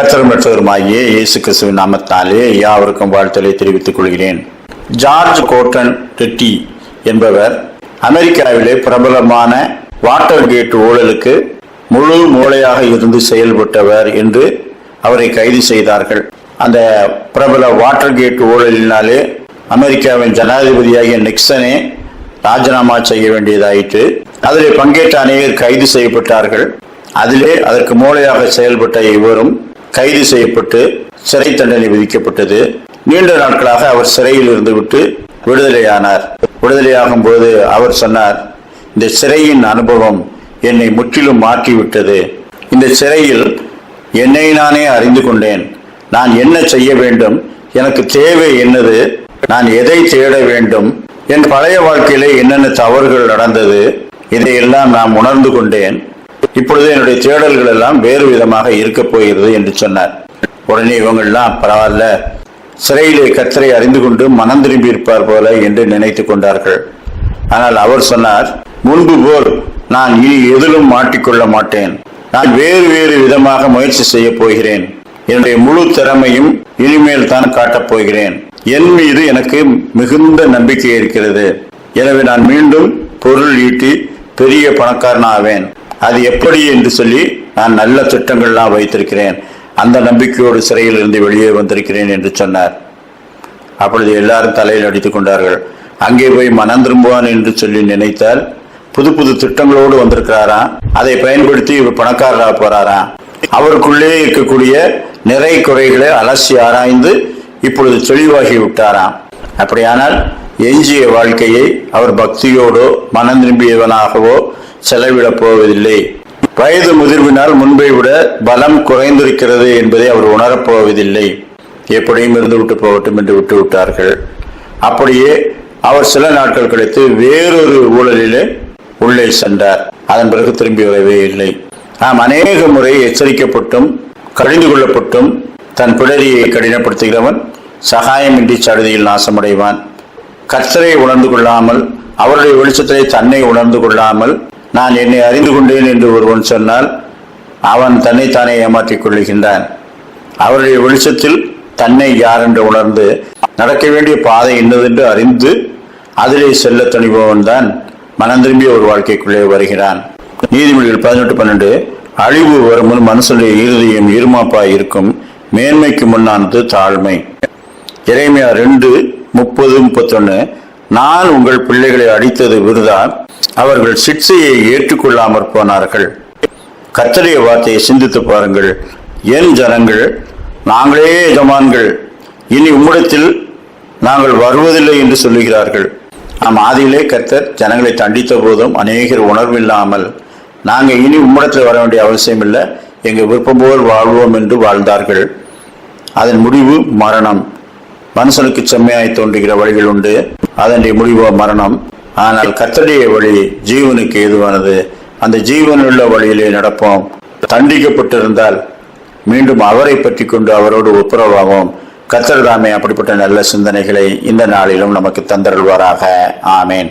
கர்த்தர் மற்றவருமாகிய இயேசு கிறிஸ்துவின் நாமத்தாலே யாவருக்கும் வாழ்த்தலை தெரிவித்துக் கொள்கிறேன். ஜார்ஜ் கோட்டன் ரெட்டி என்பவர் அமெரிக்காவிலே பிரபலமான வாட்டர் கேட் ஊழலுக்கு முழு மூளையாக இருந்து செயல்பட்டவர் என்று அவரை கைது செய்தார்கள். அந்த பிரபல வாட்டர் கேட் ஊழலினாலே அமெரிக்காவின் ஜனாதிபதியாகிய நிக்சனே ராஜினாமா செய்ய வேண்டியதாயிற்று. அதிலே பங்கேற்ற அநேகர் கைது செய்யப்பட்டார்கள். அதிலே அதற்கு மூளையாக செயல்பட்ட இவரும் கைது செய்யப்பட்டு சிறை தண்டனை விதிக்கப்பட்டது. நீண்ட நாட்களாக அவர் சிறையில் இருந்துவிட்டு விடுதலையானார். விடுதலையாகும் போது அவர் சொன்னார் இந்த சிறையின் அனுபவம் என்னை முற்றிலும் மாற்றிவிட்டது. இந்த சிறையில் என்னை நானே அறிந்து கொண்டேன். நான் என்ன செய்ய வேண்டும்? எனக்கு தேவை என்னது? நான் எதை தேட வேண்டும்? என் பழைய வாழ்க்கையிலே என்னென்ன தவறுகள் நடந்தது? இதையெல்லாம் நான் உணர்ந்து கொண்டேன். இப்பொழுது என்னுடைய தேடல்கள் எல்லாம் வேறு விதமாக இருக்கப் போகிறது என்று சொன்னார். உடனே இவங்கள்லாம் பரவாயில்ல சிறையிலே கத்தரை அறிந்து கொண்டு மனம் திரும்பி இருப்பார் போல என்று நினைத்து கொண்டார்கள். ஆனால் அவர் சொன்னார் முன்பு போல் நான் இனி எதிலும் மாட்டிக்கொள்ள மாட்டேன். நான் வேறு வேறு விதமாக முயற்சி செய்ய போகிறேன். என்னுடைய முழு திறமையும் இனிமேல் தான் காட்டப் போகிறேன். என் மீது எனக்கு மிகுந்த நம்பிக்கை இருக்கிறது. எனவே நான் மீண்டும் பொருள் ஈட்டி பெரிய பணக்காரன் ஆவேன் அது எப்படி என்று சொல்லி நான் நல்ல திட்டங்கள்லாம் வைத்திருக்கிறேன். அந்த நம்பிக்கையோடு சிறையில் இருந்து வெளியே வந்திருக்கிறேன் என்று சொன்னார். அப்பொழுது எல்லாரும் தலையில் அடித்துக் கொண்டார்கள். அங்கே போய் மனம் திரும்புவான் என்று சொல்லி நினைத்தால் புது புது திட்டங்களோடு வந்திருக்கிறாராம். அதை பயன்படுத்தி இவர் பணக்காரராக போறாராம். அவருக்குள்ளே இருக்கக்கூடிய நிறை குறைகளை அலசி ஆராய்ந்து இப்பொழுது தெளிவாகி விட்டாராம். அப்படியானால் எஞ்சிய வாழ்க்கையை அவர் பக்தியோடோ மனம் திரும்பியவனாகவோ செலவிடப் போவதில்லை வயது முதிர்வினால் முன்பை விட பலம் குறைந்திருக்கிறது என்பதை அவர் உணரப்போவதில்லை. எப்படியும் இருந்து விட்டு போகட்டும் என்று விட்டு விட்டார்கள். அப்படியே அவர் சில நாட்கள் கழித்து வேறொரு ஊழலிலே உள்ளே சென்றார். அதன் பிறகு திரும்பி வரவே இல்லை. நாம் அநேக முறை எச்சரிக்கப்பட்டும் கடிந்து கொள்ளப்பட்டும் தன் பிடரியை கடினப்படுத்துகிறவன் சகாயமின்றி சடுதியில் நாசமடைவான். கர்த்தரை உணர்ந்து கொள்ளாமல் அவருடைய வெளிச்சத்திலே தன்னை உணர்ந்து கொள்ளாமல் நான் என்னை அறிந்து கொண்டேன் என்று ஒருவன் சொன்னால் அவன் தன்னைத்தானே ஏமாற்றிக் கொள்ளுகின்றான். அவருடைய வெளிச்சத்தில் தன்னை யார் என்று உணர்ந்து நடக்க வேண்டிய பாதை என்னதென்று அறிந்து அதிலே செல்ல துணிபவன் தான் மனம் திரும்பிய ஒரு வாழ்க்கைக்குள்ளே வருகிறான். நீதிமொழிகள் பதினெட்டு பன்னெண்டு அழிவு வருமுன் மனுஷனுடைய இறுதியும் இருமாப்பாய் இருக்கும் மேன்மைக்கு முன்னானது தாழ்மை. இறைமையா ரெண்டு முப்பது முப்பத்தொன்னு நான் உங்கள் பிள்ளைகளை அடித்தது விருதா? அவர்கள் சிக்ஷையை ஏற்றுக்கொள்ளாமற் போனார்கள். கத்தரிய வார்த்தையை சிந்தித்து பாருங்கள். என் ஜனங்கள்? நாங்களே எஜமான்கள். இனி உம்மிடத்தில் நாங்கள் வருவதில்லை என்று சொல்லுகிறார்கள். நாம் ஆதியிலே கர்த்தர் ஜனங்களை தண்டித்த போதும் அநேகர் உணர்வில்லாமல் நாங்கள் இனி உம்மிடத்தில் வர வேண்டிய அவசியம் இல்லை எங்கள் விருப்பம் போல் வாழ்வோம் என்று வாழ்ந்தார்கள். அதன் முடிவு மரணம். மனுஷனுக்கு செம்மையாய் தோன்றுகிற வழிகள் உண்டு. அதனுடைய முடிவோ மரணம். ஆனால் கத்தடைய வழி ஜீவனுக்கு ஏதுவானது. அந்த ஜீவனுள்ள வழியிலே நடப்போம். தண்டிக்கப்பட்டிருந்தால் மீண்டும் அவரை பற்றி கொண்டு அவரோடு ஒப்புரவாவோம். கர்த்தர் தாமே அப்படிப்பட்ட நல்ல சிந்தனைகளை இந்த நாளிலும் நமக்கு தந்தருள்வாராக. ஆமேன்.